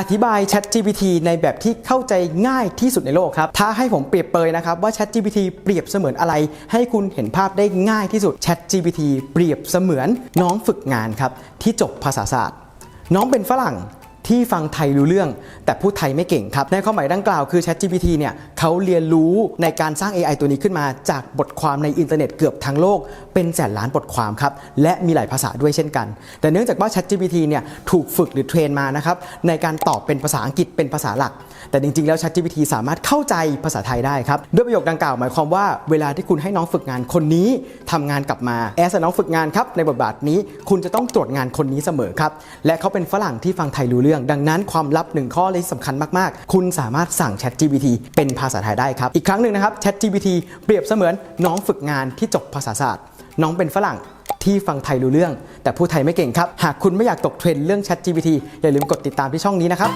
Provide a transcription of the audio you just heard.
อธิบาย ChatGPT ในแบบที่เข้าใจง่ายที่สุดในโลกครับ ถ้าให้ผมเปรียบเปรยนะครับว่า ChatGPT เปรียบเสมือนอะไร ให้คุณเห็นภาพได้ง่ายที่สุด ChatGPT เปรียบเสมือนน้องฝึกงานครับที่จบภาษาศาสตร์ น้องเป็นฝรั่ง ที่ฟังไทยรู้เรื่อง แต่พูดไทยไม่เก่งครับ ในความหมายดังกล่าวคือ ChatGPT เนี่ยเขาเรียนรู้ในการสร้าง AI ตัวนี้ขึ้นมาจากบทความในอินเทอร์เน็ตเกือบทั้งโลก เป็นแสนล้านบทความครับ และมีหลายภาษาด้วยเช่นกัน แต่เนื่องจากว่า ChatGPT เนี่ยถูกฝึกหรือเทรนมานะครับในการตอบเป็นภาษาอังกฤษเป็นภาษาหลัก แต่จริงๆ แล้ว ChatGPT สามารถเข้าใจภาษาไทยได้ครับ ด้วยประโยคดังกล่าวหมายความว่าเวลาที่คุณให้น้องฝึกงานคนนี้ทำงานกลับมาแอสน้องฝึกงานครับในบทบาทนี้คุณจะต้องตรวจงานคนนี้เสมอครับ และเขาเป็นฝรั่งที่ฟังไทยรู้เรื่อง ดังนั้นความลับหนึ่งข้อเลยสำคัญมากๆ คุณสามารถสั่ง ChatGPT เป็นภาษาไทยได้ครับ อีกครั้งหนึ่งนะครับ ChatGPT เปรียบเสมือนน้องฝึกงานที่จบภาษาศาสตร์ น้องเป็นฝรั่งที่ฟังไทยรู้เรื่อง แต่พูดไทยไม่เก่งครับ หากคุณไม่อยากตกเทรนเรื่อง ChatGPT อย่าลืมกดติดตามที่ช่องนี้นะครับ